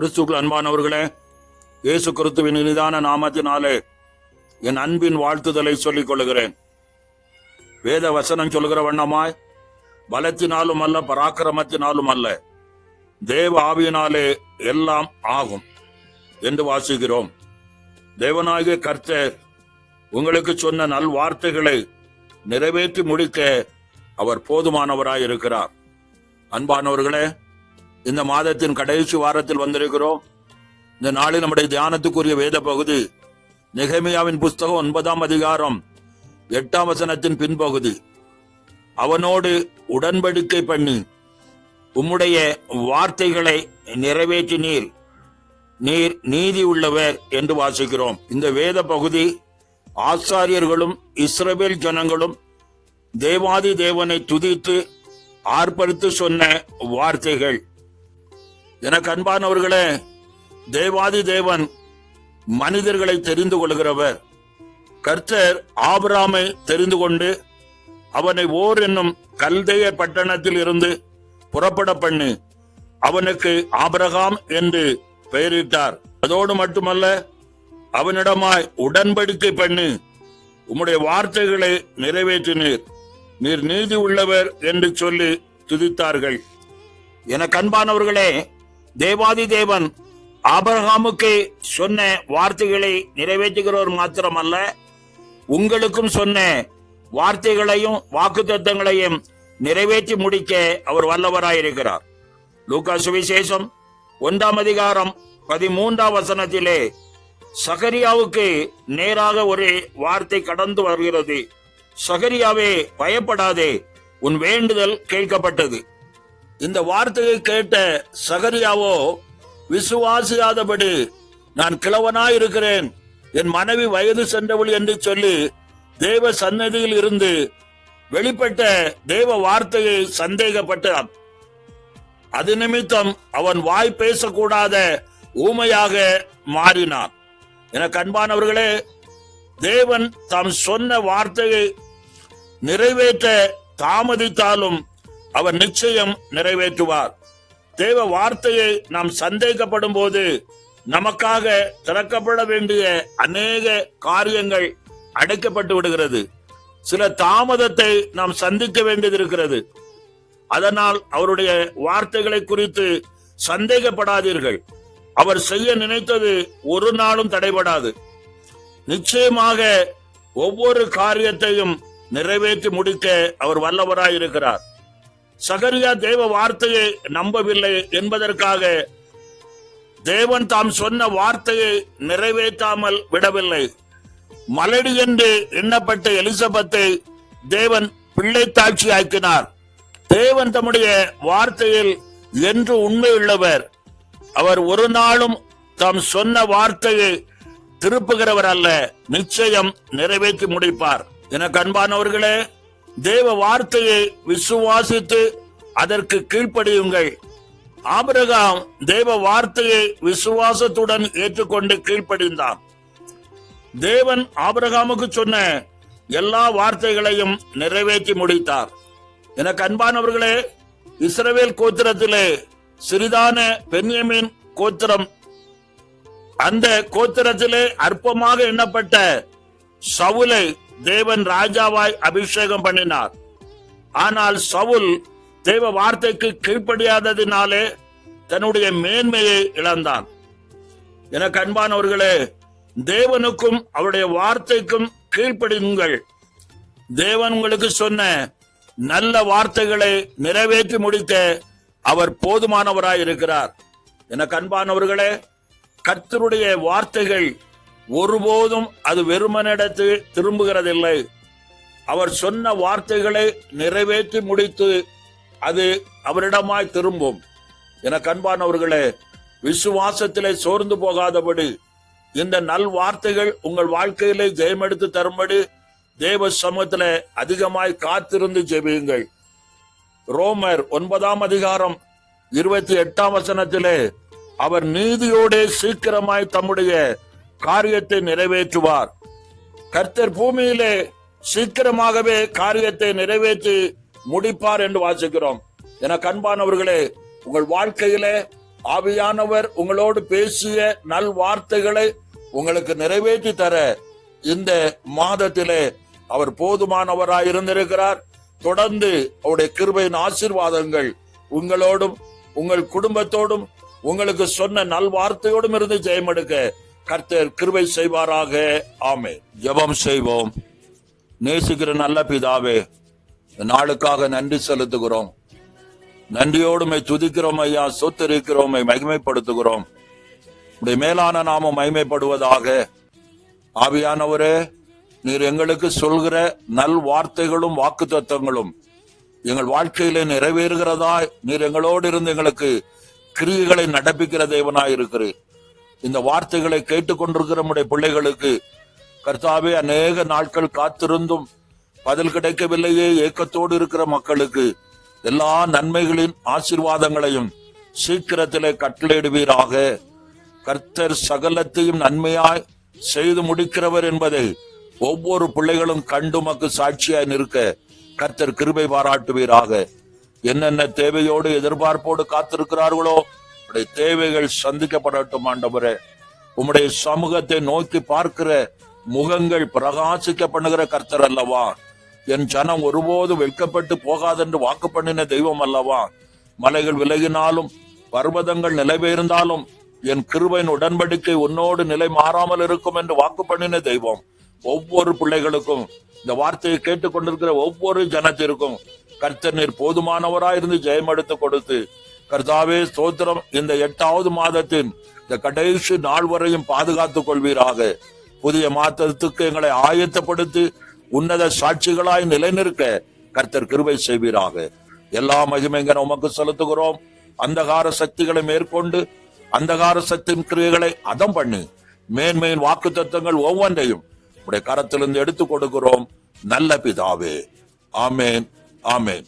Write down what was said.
கிறிஸ்துக்கள் அன்பானவர்களே இயேசு கிறிஸ்துவின் இனிதான நாமத்தினாலே என் அன்பின் வாழ்த்துதலை சொல்லிக் கொள்கிறேன் வேத வசனம் சொல்கிற வண்ணமாய் பலத்தினாலும் அல்ல பராக்கிரமத்தினாலும் அல்ல தேவ ஆவியினாலே எல்லாம் ஆகும் என்று வாசிக்கிறோம். தேவநாயக கர்த்தர் உங்களுக்கு சொன்ன நல் வார்த்தைகளை நிறைவேற்றி முடிக்க அவர் போதுமானவராய் இருக்கிறார் அன்பானவர்களே இந்த மாதத்தின் கடைசி வாரத்தில் வந்திருக்கிறோம். இந்த நாளில் நம்முடைய தியானத்துக்குரிய வேத பகுதி நெகமியாவின் புஸ்தகம் ஒன்பதாம் அதிகாரம் எட்டாம் வசனத்தின் பின்பகுதி. அவனோடு உடன்படிக்கை பண்ணி உம்முடைய வார்த்தைகளை நிறைவேற்றினீர் நீர் நீதி உள்ளவர் என்று வாசிக்கிறோம். இந்த வேத பகுதி ஆசாரியர்களும் இஸ்ரேல் ஜனங்களும் தேவாதி தேவனை துதித்து ஆர்ப்பரித்து சொன்ன வார்த்தைகள். எனக்கு அன்பானவர்களே தேவாதி தேவன் மனிதர்களை தெரிந்து கொள்கிறவர். கர்த்தர் ஆபராமை தெரிந்து கொண்டு அவனை ஓர் என்னும் கல்தைய பட்டணத்தில் இருந்து புறப்பட பண்ணி அவனுக்கு ஆபரகாம் என்று பெயரிட்டார். அதோடு மட்டுமல்ல அவனிடமாய் உடன்படிக்கை பண்ணி உம்முடைய வார்த்தைகளை நிறைவேற்றினீர். நீர் நீதி உள்ளவர் என்று சொல்லி துதித்தார்கள். என கண்பானவர்களே தேவாதி தேவன் ஆபரகாமுக்கு சொன்ன வார்த்தைகளை நிறைவேற்றுகிறவர் மாத்திரமல்ல உங்களுக்கும் சொன்ன வார்த்தைகளையும் வாக்குத்தத்தங்களையும் நிறைவேற்றி முடிக்க அவர் வல்லவராயிருக்கிறார். லூகா சுவிசேஷம் ஒன்றாம் அதிகாரம் பதிமூன்றாம் வசனத்திலே சகரியாவுக்கு நேராக ஒரு வார்த்தை கடந்து வருகிறது. சகரியாவே பயப்படாதே உன் வேண்டுதல் கேட்கப்பட்டது. இந்த வார்த்தையை கேட்ட சகரியாவோ விசுவாசியாதபடி நான் கிழவனாய் இருக்கிறேன் என் மனைவி வயது சென்றவள் என்று சொல்லி தேவ சன்னதியில் இருந்து வெளிப்பட்ட தேவ வார்த்தையை சந்தேகப்பட்டான். அது நிமித்தம் அவன் வாய் பேசக்கூடாத ஊமையாக மாறினான். என கண்பானவர்களே தேவன் தாம் சொன்ன வார்த்தையை நிறைவேற்ற தாமதித்தாலும் அவர் நிச்சயம் நிறைவேற்றுவார். தேவ வார்த்தையை நாம் சந்தேகப்படும் போது நமக்காக திறக்கப்பட வேண்டிய அநேக காரியங்கள் அடைக்கப்பட்டு விடுகிறது. சில தாமதத்தை நாம் சந்திக்க வேண்டியது இருக்கிறது அதனால் அவருடைய வார்த்தைகளை குறித்து சந்தேகப்படாதீர்கள். அவர் செய்ய நினைத்தது ஒரு நாளும் தடைபடாது. நிச்சயமாக ஒவ்வொரு காரியத்தையும் நிறைவேற்றி முடிக்க அவர் வல்லவராயிருக்கிறார். சகரியா தேவ வார்த்தையை நம்பவில்லை என்பதற்காக தேவன் தாம் சொன்ன வார்த்தையை நிறைவேற்றாமல் விடவில்லை. மலடி என்று எண்ணப்பட்ட எலிசபத்தை தேவன் பிள்ளை தாட்சி ஆக்கினார் தேவன் தம்முடைய வார்த்தையில் என்று உண்மை உள்ளவர். அவர் ஒரு நாளும் தாம் சொன்ன வார்த்தையை திருப்புகிறவர் அல்ல நிச்சயம் நிறைவேற்றி முடிப்பார். என கண்பானவர்களே தேவ வார்த்தையை விசுவாசித்து அதற்கு கீழ்ப்படியுங்கள். ஆபிரகாம் தேவ வார்த்தையை விசுவாசத்துடன் ஏற்றுக்கொண்டு கீழ்ப்படிந்தான். தேவன் ஆபிரகாமுக்கு சொன்ன எல்லா வார்த்தைகளையும் நிறைவேற்றி முடித்தார். எனக்கு அன்பானவர்களே இஸ்ரவேல் கோத்திரத்திலே சிறிதான பென்யமின் கோத்திரம் அந்த கோத்திரத்திலே அற்பமாக எண்ணப்பட்ட சவுலை தேவன் ராஜாவாய் அபிஷேகம் பண்ணினார். ஆனால் சவுல் தேவ வார்த்தைக்கு கீழ்ப்படியாததினாலே தன்னுடைய மேன்மையை இழந்தான். எனக்கு அன்பானவர்களே தேவனுக்கும் அவருடைய வார்த்தைக்கும் கீழ்ப்படியுங்கள். தேவன் உங்களுக்கு சொன்ன நல்ல வார்த்தைகளை நிறைவேற்றி முடிக்க அவர் போதுமானவராய் இருக்கிறார் எனக்கு அன்பானவர்களே கர்த்தருடைய வார்த்தைகள் ஒருபோதும் அது வெறுமனிடத்து திரும்புகிறதில்லை. அவர் சொன்ன வார்த்தைகளை நிறைவேற்றி முடித்து அது அவரிடமாய் திரும்பும். என கண்பானவர்களே விசுவாசத்திலே சோர்ந்து போகாதபடி இந்த நல் வார்த்தைகள் உங்கள் வாழ்க்கையிலே ஜெயமெடுத்து தரும்படி தேவ சமூகத்துல அதிகமாய் காத்திருந்து ஜெபியுங்கள். ரோமர் ஒன்பதாம் அதிகாரம் இருபத்தி எட்டாம் வசனத்திலே அவர் நீதியோட சீக்கிரமாய் தம்முடைய காரியத்தை நிறைவேற்றுவார். கர்த்தர் பூமியிலே சீக்கிரமாகவே காரியத்தை நிறைவேற்றி முடிப்பார் என்று வாசிக்கிறோம். என கண்பானவர்களே உங்கள் வாழ்க்கையிலே ஆவியானவர் உங்களோடு பேசிய நல் வார்த்தைகளை உங்களுக்கு நிறைவேற்றி தர இந்த மாதத்திலே அவர் போதுமானவராய் இருந்திருக்கிறார். தொடர்ந்து அவருடைய கிருபையின் ஆசீர்வாதங்கள் உங்களோடும் உங்கள் குடும்பத்தோடும் உங்களுக்கு சொன்ன நல் வார்த்தையோடும் இருந்து ஜெயமெடுக்க கர்த்தர் கிருபை செய்வாராக. ஆமே ஜபம் செய்வோம். நேசிக்கிற நல்ல பிதாவே நாளுக்காக நன்றி செலுத்துகிறோம். நன்றியோடுமை துதிக்கிறோம் ஐயா சொத்திருக்கிறோமை மகிமைப்படுத்துகிறோம். உடைய மேலான நாமம் மகிமைப்படுவதாக. ஆவியானவரே நீர் எங்களுக்கு சொல்கிற நல் வார்த்தைகளும் வாக்கு தத்துவங்களும் எங்கள் வாழ்க்கையில நிறைவேறுகிறதா நீர் எங்களோடு இருந்து எங்களுக்கு கிரியைகளை நடப்பிக்கிற தெய்வனாய் இருக்கிறேன் இந்த வார்த்தைகளை கேட்டுக்கொண்டிருக்கிற நம்முடைய பிள்ளைகளுக்கு கர்த்தாவே அநேக நாட்கள் காத்திருந்தும் பதில் கிடைக்கவில்லையே ஏக்கத்தோடு இருக்கிற மக்களுக்கு எல்லா நன்மைகளின் ஆசீர்வாதங்களையும் சீக்கிரத்திலே கட்டளையிடுவீராக. கர்த்தர் சகலத்தையும் நன்மையாய் செய்து முடிக்கிறவர் என்பதை ஒவ்வொரு பிள்ளைகளும் கண்டு மக்கு சாட்சியாய் நிற்க கர்த்தர் கிருபை பாராட்டுவீராக. என்னென்ன தேவையோடு எதிர்பார்ப்போடு காத்திருக்கிறார்களோ உடைய தேவைகள் சந்திக்கப்படட்டும் ஆண்டவரே. உம்முடைய சமூகத்தை நோக்கி பார்க்கிற முகங்கள் பிரகாசிக்க பண்ணுகிற கர்த்தர் அல்லவா? என் ஜனம் ஒருபோதும் வெட்கப்பட்டு போகாதென்று வாக்கு பண்ணின தெய்வம் அல்லவா? மலைகள் விலகினாலும் பர்வதங்கள் நிலைபெயர்ந்தாலும் என் கிருபையின் உடன்படிக்கை உன்னோடு நிலை மாறாமல் இருக்கும் என்று வாக்கு பண்ணின தெய்வம். ஒவ்வொரு பிள்ளைகளுக்கும் இந்த வார்த்தையை கேட்டுக்கொண்டிருக்கிற ஒவ்வொரு ஜனத்திற்கும் கர்த்தர் நீர் போதுமானவராயிருந்து ஜெயம் எடுத்து கொடுத்து கர்த்தாவே ஸ்தோத்திரம். இந்த எட்டாவது மாதத்தின் இந்த கடைசி நாள் வரையும் பாதுகாத்துக் கொள்வீராக. புதிய மாதத்துக்கு எங்களை ஆயத்தப்படுத்தி உன்னத சாட்சிகளாய் நிலைநிற்க கர்த்தர் கிருபை செய்வீராக. எல்லா மகிமைங்க உமக்கு செலுத்துகிறோம். அந்தகார சக்திகளை மேற்கொண்டு அந்தகார சக்தியின் கிரியைகளை அதம் பண்ணி மேன்மையின் வாக்கு தத்துவங்கள் ஒவ்வொன்றையும் உடைய கரத்திலிருந்து எடுத்துக் கொடுக்கிறோம். நல்ல பிதாவே. ஆமேன். ஆமேன்.